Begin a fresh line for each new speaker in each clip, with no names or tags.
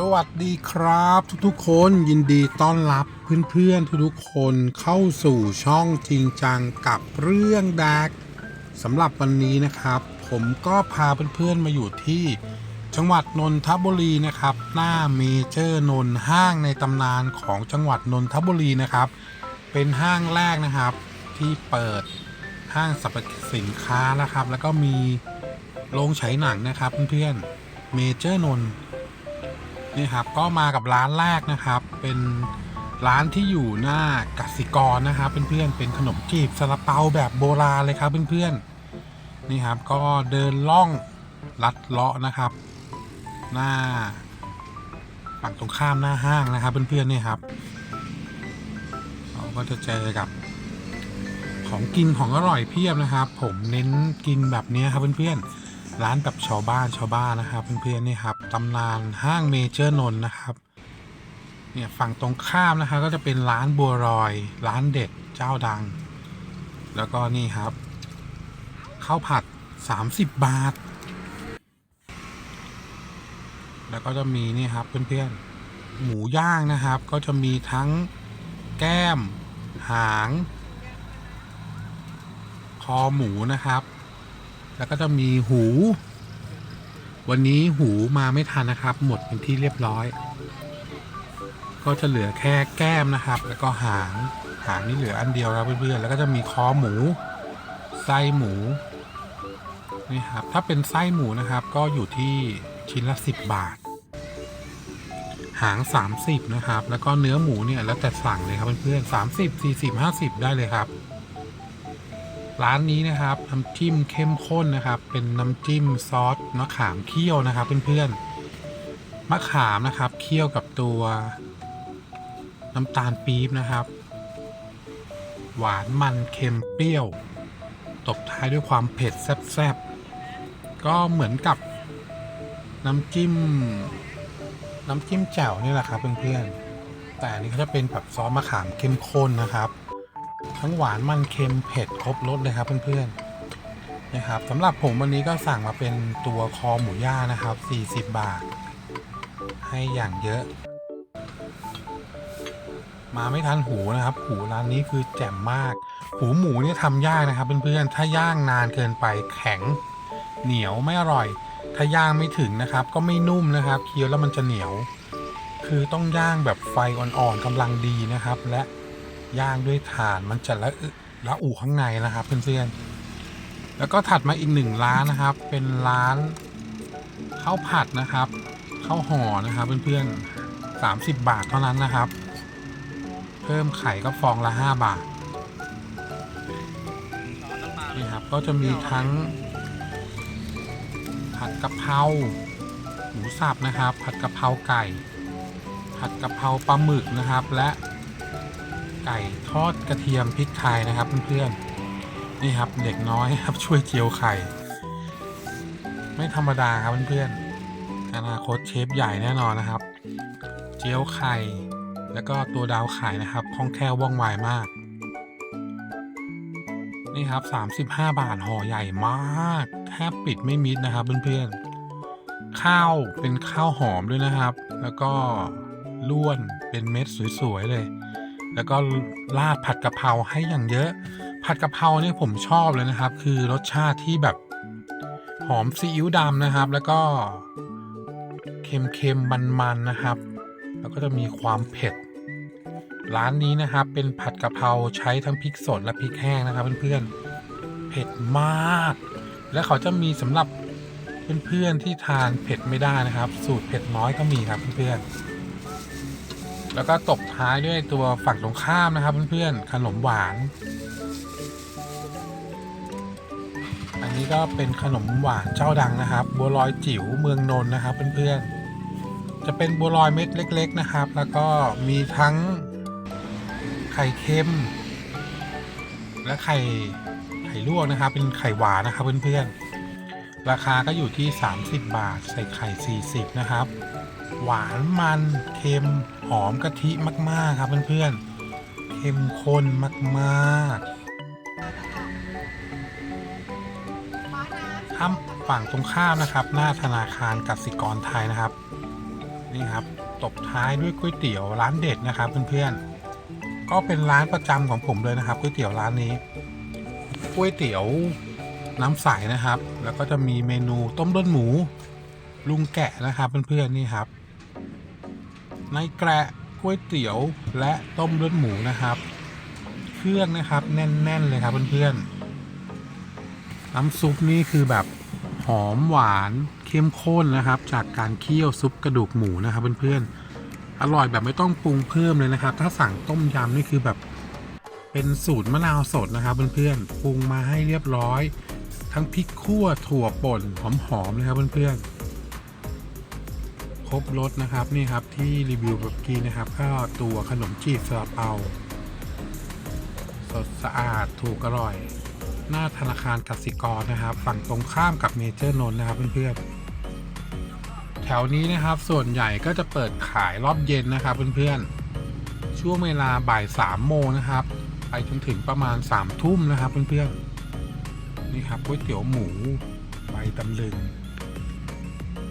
สวัสดีครับ ทุกๆคนยินดีต้อนรับเพื่อนๆทุกๆคนเข้าสู่ช่องจริงจังกับเรื่องดักสำหรับวันนี้นะครับ ผมก็พาเพื่อนๆมาอยู่ที่จังหวัดนนทบุรีนะครับ หน้าเมเจอร์นนท์ห้างในตำนานของจังหวัดนนทบุรีนะครับ เป็นห้างแรกนะครับที่เปิดห้างสรรพสินค้านะครับ แล้วก็มีโรงฉายหนังนะครับเพื่อนๆเมเจอร์นนท์ นี่ครับก็มากับร้านแรกนะครับ เป็นร้านที่อยู่หน้ากสิกรนะครับเพื่อนๆเป็นขนมจีบซาลาเปาแบบโบราณเลยครับเพื่อนๆนี่ครับก็เดินล่องลัดเลาะนะครับ หน้าฝั่งตรงข้ามหน้าห้างนะครับเพื่อนๆนี่ครับเราก็จะเจอกับของกินของอร่อยเพียบนะครับ ผมเน้นกินแบบนี้ครับเพื่อนๆ ร้านแบบชาวบ้านชาวบ้านนะครับเพื่อนๆนี่ครับตำนานห้างเมเจอร์นน์นะครับเนี่ยฝั่งตรงข้ามนะครับก็จะเป็นร้านบัวรอย ร้านเด็ดเจ้าดัง แล้วก็นี่ครับข้าวผัด 30 บาท แล้วก็จะมีนี่ครับเพื่อนๆหมูย่างนะครับ ก็จะมีทั้งแก้ม หาง คอหมูนะครับ แล้วก็จะมีหู วันนี้หูมาไม่ทันนะครับ หมดเป็นที่เรียบร้อย ก็จะเหลือแค่แก้มนะครับ แล้วก็หาง หางนี่เหลืออันเดียวแล้วเพื่อนๆแล้วก็จะมีคอหมู ไส้หมูนี่ครับถ้าเป็นไส้หมูนะครับ ก็อยู่ที่ชิ้นละ 10 บาท หาง 30 นะครับ แล้วก็เนื้อหมูเนี่ยแล้วแต่สั่งเลยครับเพื่อนๆ30 40 50 ได้เลยครับ ร้านนี้นะครับน้ำจิ้มเข้มข้นนะครับ เป็นน้ำจิ้มซอสมะขามเคี่ยวนะครับ เพื่อนๆมะขามนะครับเคี่ยวกับตัวน้ำตาลปี๊บนะครับ หวานมันเค็มเปรี้ยว ตบท้ายด้วยความเผ็ดแซ่บๆก็เหมือนกับน้ำจิ้ม น้ำจิ้มแจ่วนี่แหละครับเพื่อนๆแต่อันนี้เขาจะเป็นแบบซอสมะขามเข้มข้นนะครับ ทั้งหวานมันเค็มเผ็ดครบรสเลยครับเพื่อนๆนะครับสำหรับผมวันนี้ก็สั่งมาเป็นตัวคอหมูย่างนะครับ 40 บาท ให้อย่างเยอะ มาไม่ทันหูนะครับ หูร้านนี้คือแจ่มมาก หูหมูนี่ทำยากนะครับเพื่อนๆถ้าย่างนานเกินไปแข็ง เหนียวไม่อร่อย ถ้าย่างไม่ถึงนะครับ ก็ไม่นุ่มนะครับ เคี้ยวแล้วมันจะเหนียว คือต้องย่างแบบไฟอ่อนๆกำลังดีนะครับและ ย่างด้วยถ่านมันจะละละอูข้างในนะครับเพื่อนๆแล้วก็ถัดมาอีกหนึ่งร้านนะครับ เป็นร้านข้าวผัดนะครับข้าวห่อนะครับเพื่อนๆสามสิบบาทเท่านั้นนะครับ เพิ่มไข่ก็ฟองละห้าบาทนี่ครับก็จะมีทั้ง ผัดกะเพราหมูสับนะครับ ผัดกะเพราไก่ ผัดกะเพราปลาหมึกนะครับ และ ไก่ทอดกระเทียมพริกไทยนะครับเพื่อนๆนี่ครับเด็กน้อยครับช่วยเจียวไข่ ไม่ธรรมดาครับเพื่อนๆอนาคตเชฟใหญ่แน่นอนนะครับ เจียวไข่ แล้วก็ตัวดาวไข่นะครับคล่องแคล่วว่องไวมาก นี่ครับ 35 บาทห่อใหญ่มากแทบปิดไม่มิดนะครับเพื่อนๆข้าวเป็นข้าวหอมด้วยนะครับ แล้วก็ล้วนเป็นเม็ดสวย ๆ เลย แล้วก็ราดผัดกะเพราให้อย่างเยอะ ผัดกะเพราเนี่ยผมชอบเลยนะครับ คือรสชาติที่แบบหอมซีอิ๊วดำนะครับ แล้วก็เค็มๆมันๆนะครับ แล้วก็จะมีความเผ็ด ร้านนี้นะครับเป็นผัดกะเพราใช้ทั้งพริกสดและพริกแห้งนะครับเพื่อนๆเผ็ดมาก และเขาจะมีสำหรับเพื่อนๆที่ทานเผ็ดไม่ได้นะครับ สูตรเผ็ดน้อยก็มีครับเพื่อนๆ แล้วก็ตบท้ายด้วยตัวฝั่งตรงข้ามนะครับเพื่อนๆขนมหวาน อันนี้ก็เป็นขนมหวานเจ้าดังนะครับ บัวลอยจิ๋วเมืองนนท์นะครับเพื่อนๆ จะเป็นบัวลอยเม็ดเล็ก ๆนะครับ แล้วก็มีทั้งไข่เค็ม และไข่ไข่ลวกนะครับ เป็นไข่หวานนะครับเพื่อนๆ ราคาก็อยู่ที่ 30 บาท ใส่ไข่ 40 นะครับ หวานมันเค็มหอมกะทิมาก ๆ ครับเพื่อนๆเข้มข้นมากๆข้ามฝั่งตรงข้ามนะครับ หน้าธนาคารกสิกรไทยนะครับ นี่ครับตบท้ายด้วยก๋วยเตี๋ยวร้านเด็ดนะครับเพื่อนๆก็เป็นร้านประจำของผมเลยนะครับก๋วยเตี๋ยวร้านนี้ก๋วยเตี๋ยวน้ำใสนะครับ แล้วก็จะมีเมนูต้มเลือดหมูลุงแกะนะครับเพื่อนๆนี่ครับ ในแกะก๋วยเตี๋ยวและต้มเลือดหมูนะครับ เครื่องนะครับแน่น ๆ เลยครับเพื่อนๆน้ำซุปนี่คือแบบหอมหวานเข้มข้นนะครับ จากการเคี่ยวซุปกระดูกหมูนะครับเพื่อนๆอร่อยแบบไม่ต้องปรุงเพิ่มเลยนะครับ ถ้าสั่งต้มยำนี่คือแบบเป็นสูตรมะนาวสดนะครับเพื่อนๆปรุงมาให้เรียบร้อย ทั้งพริกขั่วถั่วป่นหอมๆเลยครับเพื่อนๆ ครบรสนะครับนี่ครับที่รีวิวแบบกี้นะครับ ก็ตัวขนมจีบซาลาเปา สดสะอาดถูกอร่อย หน้าธนาคารกสิกรนะครับ ฝั่งตรงข้ามกับเมเจอร์นนท์นะครับเพื่อนๆแถวนี้นะครับส่วนใหญ่ก็จะเปิดขายรอบเย็นนะครับเพื่อนๆช่วงเวลาบ่ายสามโมงนะครับ ไปจนถึงประมาณสามทุ่มนะครับเพื่อนๆนี่ครับก๋วยเตี๋ยวหมูใบตำลึง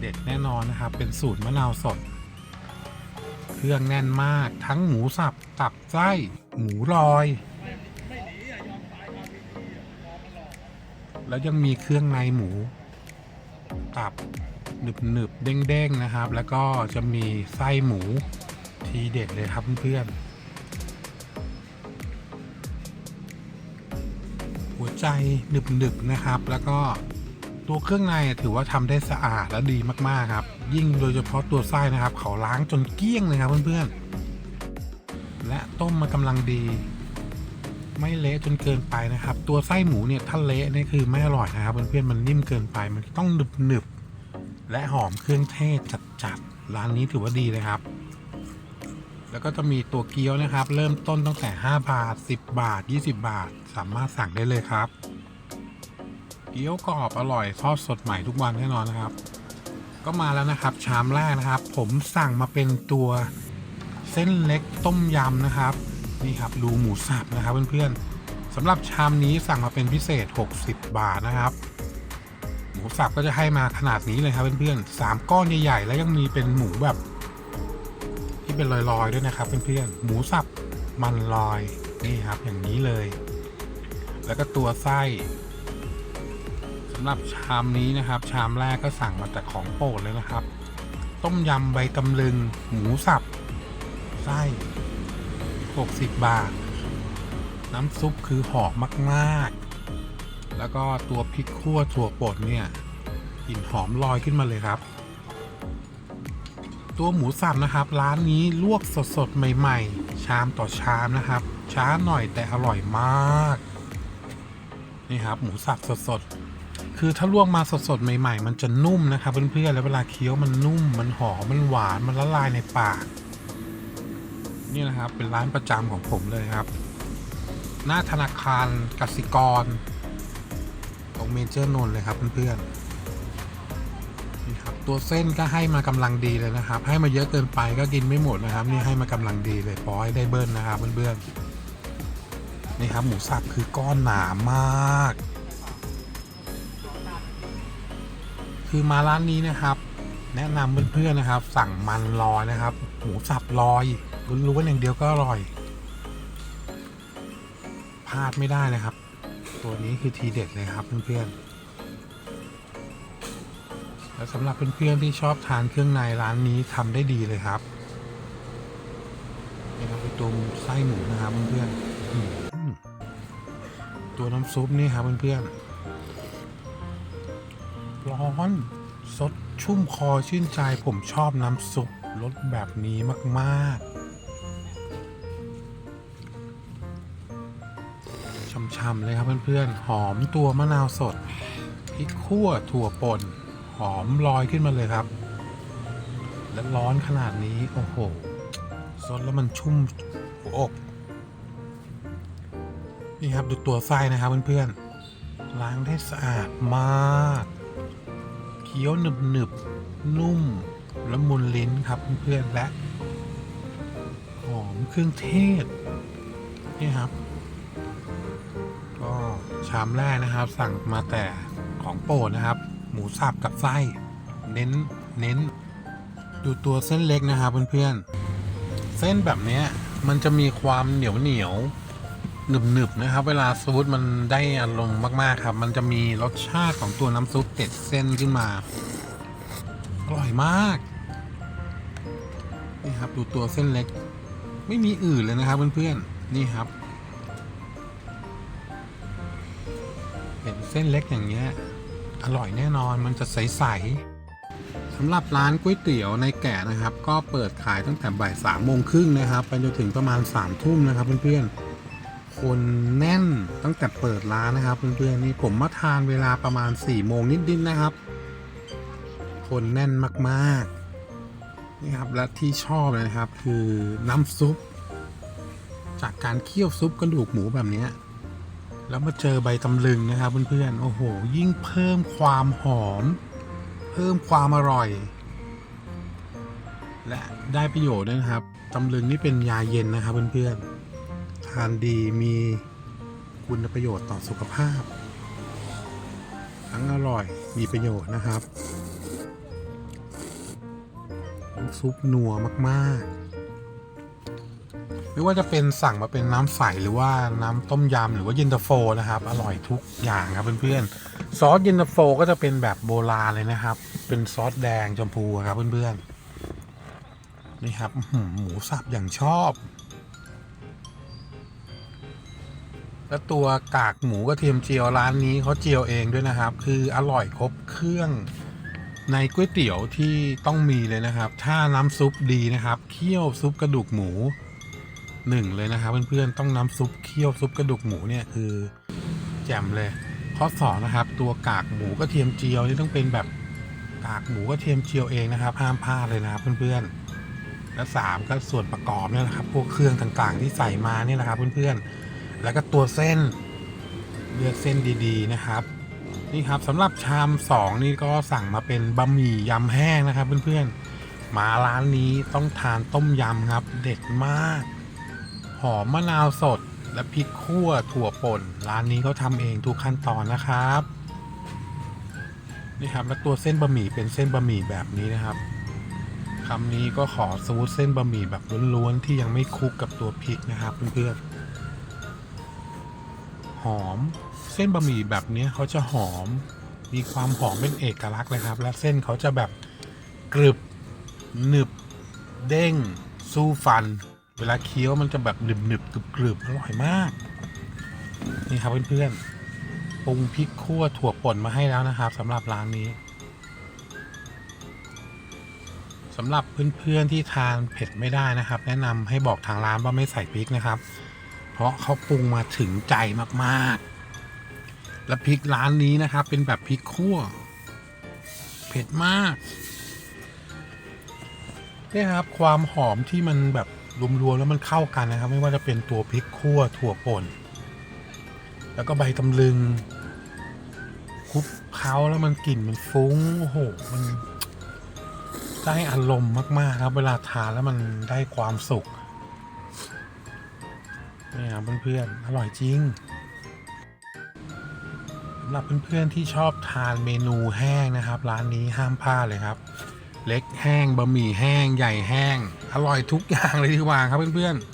เด็ดแน่นอนนะครับ เป็นสูตรมะนาวสด เครื่องแน่นมากทั้งหมูสับ ตับไส้ หมูลอย แล้วยังมีเครื่องในหมู ตับหนึบหนึบๆเด้งๆนะครับ แล้วก็จะมีไส้หมูทีเด็ดเลยครับเพื่อนหัวใจหนึบหนึบนะครับ แล้วก็ ตัวเครื่องในถือว่าทำได้สะอาดและดีมากๆครับ ยิ่งโดยเฉพาะตัวไส้นะครับ เขาล้างจนเกลี้ยงเลยครับเพื่อนๆ และต้มมากำลังดี ไม่เละจนเกินไปนะครับ ตัวไส้หมูเนี่ยถ้าเละนี่คือไม่อร่อยนะครับเพื่อนๆมันนิ่มเกินไปมันต้องหนึบหนึบๆและหอมเครื่องเทศจัดๆร้านนี้ถือว่าดีเลยครับแล้วก็จะมีตัวเกี๊ยวนะครับ เริ่มต้นตั้งแต่ 5 บาท 10 บาท 20 บาท สามารถสั่งได้เลยครับ เกี๊ยวกรอบอร่อยทอดสดใหม่ทุกวันแน่นอนนะครับ ก็มาแล้วนะครับ ชามแรกนะครับ ผมสั่งมาเป็นตัวเส้นเล็กต้มยำนะครับ นี่ครับดูหมูสับนะครับเพื่อนๆสำหรับชามนี้สั่งมาเป็นพิเศษ 60 บาทนะครับ หมูสับก็จะให้มาขนาดนี้เลยครับเพื่อนๆสามก้อนใหญ่ๆแล้วยังมีเป็นหมูแบบ ที่เป็นลอยๆด้วยนะครับเพื่อนๆหมูสับมันลอยนี่ครับอย่างนี้เลย แล้วก็ตัวไส้ำหรับชามนี้นะครับ ชามแรกก็สั่งมาแต่ของโปรดเลยนะครับ ต้มยำใบตำลึง หมูสับ ไส้ 60 บาท น้ำซุปคือหอมมากๆ แล้วก็ตัวพริกขั่วถั่วป่นเนี่ยกลิ่นหอมลอยขึ้นมาเลยครับ ตัวหมูสับนะครับ ร้านนี้ลวกสดๆใหม่ ๆ ชามต่อชามนะครับ ช้าหน่อยแต่อร่อยมาก นี่ครับ หมูสับสดๆ คือถ้าลวกมาสดๆ ใหม่ ๆ มันจะนุ่มนะครับเพื่อนๆ แล้วเวลาเคี้ยวมันนุ่ม มันหอม มันหวาน มันละลายในปาก นี่นะครับ เป็นร้านประจำของผมเลยครับ หน้าธนาคารกสิกร ตรงเมเจอร์นนท์เลยครับเพื่อนๆ นี่ครับ ตัวเส้นก็ให้มากำลังดีเลยนะครับ ให้มาเยอะเกินไปก็กินไม่หมดนะครับ นี่ให้มากำลังดีเลยพอให้ได้เบิ้ลนะครับเพื่อนๆ นี่ครับหมูสับคือก้อนหนามาก คือมาร้านนี้นะครับ แนะนำเพื่อนๆนะครับ สั่งมันลอยนะครับ หมูสับลอยรู้ว่าอย่างเดียวก็อร่อยพลาดไม่ได้เลยครับ ตัวนี้คือทีเด็ดเลยครับเพื่อนๆและสำหรับเพื่อนๆที่ชอบทานเครื่องในร้านนี้ทำได้ดีเลยครับนี่ครับเป็นตัวไส้หมูนะครับเพื่อนๆตัวน้ำซุปนี่ครับเพื่อนๆ ร้อน สดชุ่มคอชื่นใจผมชอบน้ำซุปรสแบบนี้มาก ๆช่ำๆเลยครับเพื่อนๆ หอมตัวมะนาวสดพริกขั่วถั่วป่น หอมลอยขึ้นมาเลยครับ และร้อนขนาดนี้ โอ้โหสดแล้วมันชุ่มหัวอกนี่ครับดูตัวไส้นะครับเพื่อนๆล้างได้สะอาดมาก เคี้ยวหนึบๆนุ่มและมุนลิ้นครับเพื่อนๆและ หอมเครื่องเทศ นี่ครับ ก็ชามแรกนะครับ สั่งมาแต่ของโปรดนะครับ หมูสับกับไส้ เน้นเน้น ดูตัวเส้นเล็กนะครับเพื่อนๆเส้นแบบนี้มันจะมีความเหนียวเหนียว หนึบหนึบๆนะครับ เวลาซูปมันได้อารมณ์มาก ๆ ครับ มันจะมีรสชาติของตัวน้ำซุปเต็ดเส้นขึ้นมา อร่อยมาก นี่ครับดูตัวเส้นเล็ก ไม่มีอื่นเลยนะครับเพื่อนๆ นี่ครับ เห็นเส้นเล็กอย่างเงี้ย อร่อยแน่นอนมันจะใสๆสำหรับร้านก๋วยเตี๋ยวในแก่นะครับ ก็เปิดขายตั้งแต่บ่ายสามโมงครึ่งนะครับ ไปจนถึงประมาณสามทุ่มนะครับเพื่อนๆ คนแน่นตั้งแต่เปิดร้านนะครับเพื่อนๆนี่ผมมาทานเวลาประมาณ4ี่โมงนิดๆนะครับ คนแน่นมากๆนี่ครับและที่ชอบเลยนะครับคือน้ำซุป จากการเคี่ยวซุปกระดูกหมูแบบนี้แล้วมาเจอใบตำลึงนะครับเพื่อนๆโอ้โห ยิ่งเพิ่มความหอม เพิ่มความอร่อย และได้ประโยชน์ด้วยนะครับตำลึงนี่เป็นยาเย็นนะครับเพื่อนๆ ทานดีมีคุณประโยชน์ต่อสุขภาพ ทั้งอร่อยมีประโยชน์นะครับ ซุปนัวมากๆ ไม่ว่าจะเป็นสั่งมาเป็นน้ำใสหรือว่าน้ำต้มยำหรือว่าเย็นตาโฟนะครับ อร่อยทุกอย่างครับเพื่อนๆ ซอสเย็นตาโฟก็จะเป็นแบบโบราณเลยนะครับ เป็นซอสแดงชมพูครับเพื่อนๆนี่ครับหมูสับอย่างชอบ แล้วตัวกากหมูกระเทียมเจียวร้านนี้เขาเจียวเองด้วยนะครับ คืออร่อยครบเครื่องในก๋วยเตี๋ยวที่ต้องมีเลยนะครับ ถ้าน้ำซุปดีนะครับ เคี่ยวซุปกระดูกหมูหนึ่งเลยนะครับเพื่อนๆต้องน้ำซุปเคี่ยวซุปกระดูกหมูเนี่ยคือแจ่มเลยข้อสองนะครับ ตัวกากหมูกระเทียมเจียวนี่ต้องเป็นแบบกากหมูกระเทียมเจียวเองนะครับ ห้ามพลาดเลยนะครับเพื่อนๆและสามก็ส่วนประกอบเนี่ยนะครับ พวกเครื่องต่างๆที่ใส่มาเนี่ยนะครับ เพื่อนๆ แล้วก็ตัวเส้น เลือกเส้นดีๆนะครับนี่ครับสำหรับชามสองนี่ก็สั่งมาเป็นบะหมี่ยำแห้งนะครับเพื่อนๆ มาร้านนี้ต้องทานต้มยำครับ เด็ดมาก หอมมะนาวสดและพริกขั่วถั่วป่น ร้านนี้เขาทำเองทุกขั้นตอนนะครับนี่ครับแล้วตัวเส้นบะหมี่เป็นเส้นบะหมี่แบบนี้นะครับคำนี้ก็ขอซูตเส้นบะหมี่แบบล้วนๆที่ยังไม่คลุกกับตัวพริกนะครับเพื่อนๆ หอม เส้นบะหมี่แบบนี้เขาจะหอม มีความหอมเป็นเอกลักษณ์เลยครับ และเส้นเขาจะแบบกรึบหนึบเด้ง สู้ฟัน เวลาเคี้ยวมันจะแบบหนึบหนึบกรึบกรึบอร่อยมาก นี่ครับเพื่อนๆปรุงพริกขั่วถั่วป่นมาให้แล้วนะครับสำหรับร้านนี้สำหรับเพื่อนๆที่ทานเผ็ดไม่ได้นะครับ แนะนำให้บอกทางร้านว่าไม่ใส่พริกนะครับ ราะเขาปรุงมาถึงใจมากๆ และพริกร้านนี้นะครับ เป็นแบบพริกขั่ว เผ็ดมากเนี่ยครับความหอมที่มันแบบรวมๆแล้วมันเข้ากันนะครับ ไม่ว่าจะเป็นตัวพริกขั่วถั่วป่นแล้วก็ใบตำลึงคลุกเคล้าแล้วมันกลิ่นมันฟุ้งโอ้โหมันได้อารมณ์มาก ๆ ครับ เวลาทานแล้วมันได้ความสุข นี่ครับเพื่อนๆ อร่อยจริงสำหรับเพื่อนๆที่ชอบทานเมนูแห้งนะครับ ร้านนี้ห้ามพลาดเลยครับ เล็กแห้งบะหมี่แห้งใหญ่แห้ง อร่อยทุกอย่างเลยที่วางครับเพื่อนๆ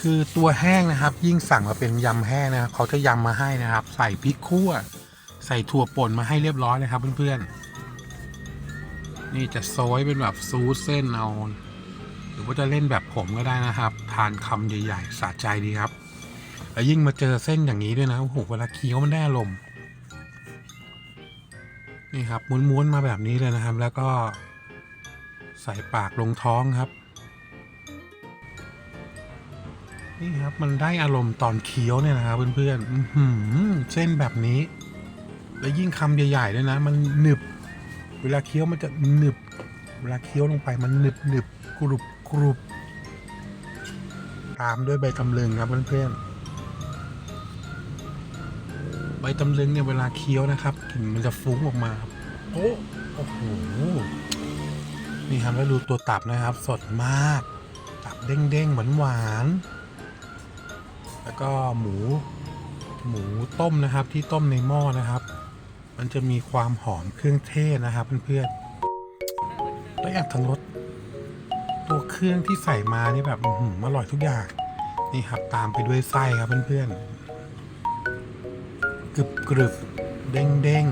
คือตัวแห้งนะครับ ยิ่งสั่งมาเป็นยำแห้งนะครับเขาจะยำมาให้นะครับ ใส่พริกคั่ว ใส่ถั่วป่นมาให้เรียบร้อยเลยครับเพื่อนๆ นี่จะโซยเป็นแบบซูสเส้นเอา หรือว่าจะเล่นแบบผมก็ได้นะครับ ทานคำใหญ่ๆสะใจดีครับ แล้วยิ่งมาเจอเส้นอย่างนี้ด้วยนะโอ้โหเวลาเคี้ยวมันได้อารมณ์นี่ครับม้วนๆมาแบบนี้เลยนะครับ แล้วก็ใส่ปากลงท้องครับ นี่ครับมันได้อารมณ์ตอนเคี้ยวเนี่ยนะครับเพื่อนๆอื้อหือเส้นแบบนี้ แล้วยิ่งคำใหญ่ๆด้วยนะ มันหนึบ เวลาเคี้ยวมันจะหนึบ เวลาเคี้ยวลงไปมันหนึบหนึบกรุบ กรุบตามด้วยใบตำลึงครับเพื่อนๆ ใบตำลึงเนี่ยเวลาเคี้ยวนะครับกลิ่นมันจะฟุ้งออกมาครับโอ้โอ้โห นี่ครับแล้วดูตัวตับนะครับ สดมาก ตับเด้งๆหวานหวานๆแล้วก็หมู หมูต้มนะครับที่ต้มในหม้อนะครับ มันจะมีความหอมเครื่องเทศนะครับเพื่อนๆและแอบทั้งรส ตัวเครื่องที่ใส่มานี่แบบอือหืออร่อยทุกอย่าง นี่ครับตามไปด้วยไส้ครับเพื่อนๆกรึบกรึบเด้งเด้ง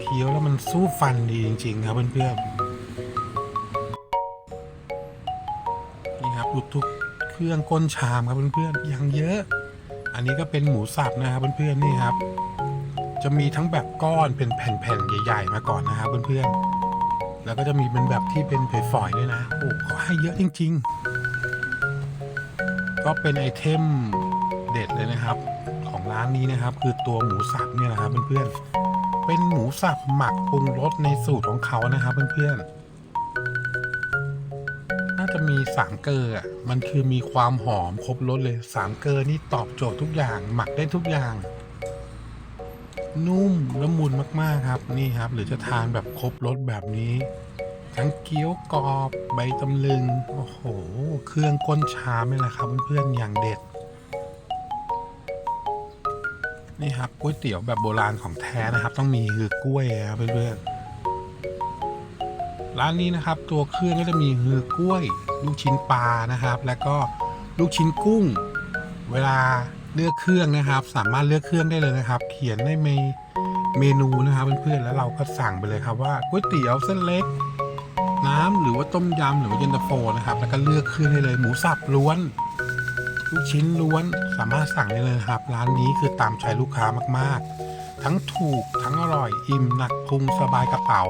เคี้ยวแล้วมันสู้ฟันดีจริง ๆ ครับเพื่อนๆนี่ครับดูทุกเครื่องก้นชามครับเพื่อนๆอย่างเยอะ อันนี้ก็เป็นหมูสับนะครับเพื่อนๆนี่ครับ จะมีทั้งแบบก้อนเป็นแผ่นๆใหญ่ ๆ มาก่อนนะครับเพื่อนๆ แล้วก็จะมีเป็นแบบที่เป็นฝอยด้วยนะโอ้เขาให้เยอะจริง ๆ ก็เป็นไอเทมเด็ดเลยนะครับ ของร้านนี้นะครับ คือตัวหมูสับเนี่ยนะครับเพื่อนๆเป็นหมูสับหมักปรุงรสในสูตรของเขานะครับเพื่อนๆน่าจะมีสามเกลออะมันคือมีความหอมครบรสเลยสามเกลอนี่ตอบโจทย์ทุกอย่าง หมักได้ทุกอย่าง นุ่มละมุนมากๆครับนี่ครับ หรือจะทานแบบครบรสแบบนี้ ทั้งเกี๊ยวกรอบใบตำลึงโอ้โห เครื่องก้นชามนี่แหละครับเพื่อนๆอย่างเด็ด นี่ครับก๋วยเตี๋ยวแบบโบราณของแท้นะครับ ต้องมีคือกล้วยครับเพื่อนๆร้านนี้นะครับตัวเครื่องก็จะมีคือกล้วย ลูกชิ้นปลานะครับ แล้วก็ลูกชิ้นกุ้ง เวลา เลือกเครื่องนะครับ สามารถเลือกเครื่องได้เลยนะครับ เขียนในเมเมนูนะครับเพื่อนๆแล้วเราก็สั่งไปเลยครับว่าก๋วยเตี๋ยวเส้นเล็ก น้ำหรือว่าต้มยำหรือว่าเย็นตาโฟนะครับ แล้วก็เลือกเครื่องได้เลยหมูสับล้วนลูกชิ้นล้วนสามารถสั่งได้เลยครับ ร้านนี้คือตามใจลูกค้ามากๆ ทั้งถูกทั้งอร่อยอิ่มหนักพุงสบายกระเป๋า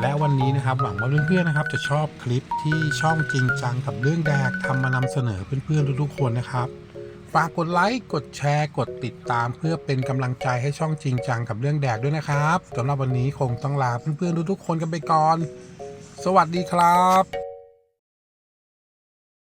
และวันนี้นะครับหวังว่าเพื่อนๆนะครับ จะชอบคลิปที่ช่องจริงจังกับเรื่องแดกทำมานำเสนอเพื่อนๆทุกๆคนนะครับ ฝากกดไลค์ กดแชร์ กดติดตามเพื่อเป็นกำลังใจให้ช่องจริงจังกับเรื่องแดกด้วยนะครับสำหรับวันนี้คงต้องลาเพื่อนๆทุกๆคนกันไปก่อน สวัสดีครับ